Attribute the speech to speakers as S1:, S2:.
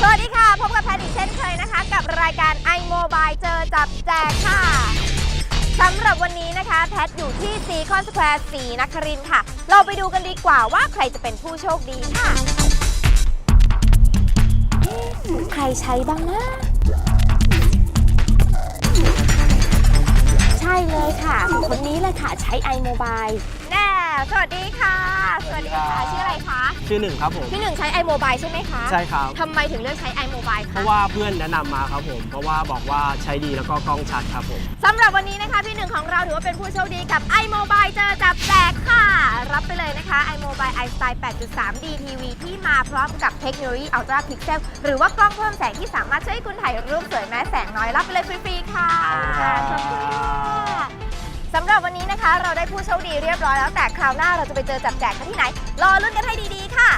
S1: สวัสดีค่ะ พบกับแพทย์อีกเช่นเคยนะคะ กับรายการ iMobile เจอจับแจกค่ะสำหรับวันนี้นะคะ แพทย์อยู่ที่ซีคอนสแควร์สีนครินทร์ค่ะ เราไปดูกันดีกว่าว่าใครจะเป็นผู้โชคดีค่ะเอ๊ะใครใช้บ้างนะ ใช่เลยค่ะ คนนี้เลยค่ะใช้ iMobile แน่ สวัสดีค่ะส วัสดีค่ะ ชื่ออะไรคะ
S2: ชื่อหนึ่งครับผม
S1: พี่หนึ่งใช้ iMobile ใช่ไหมคะ
S2: ใช่ครับ
S1: ทำไมถึงเลือกใช้ iMobile
S2: เพ
S1: คะ
S2: ราะว่าเพื่อนแนะนำมาครับผม เพราะว่าบอกว่าใช้ดีแล้วก็กล้องชัดครับผม
S1: สำหรับวันนี้นะคะพี่หนึ่งของเราถือว่าเป็นผู้โชคดีกับ iMobile เจอจับแจกค่ะ รับไปเลยนะคะ iMobile iStyle 8.3D TV ที่มาพร้อมกับเทคโนโลยี Ultra Pixel หรือว่ากล้องเพิ่มแสงที่สามารถช่วยให้คุณถ่ายรูปสวยแม้แสงน้อยรับไปเลยฟรีๆค่ะ หรับวันนี้นะคะ เราได้ผู้โชคดีเรียบร้อยแล้วแต่คราวหน้าเราจะไปเจอจับแจกกันที่ไหน รอลุ้นกันให้ดีๆค่ะ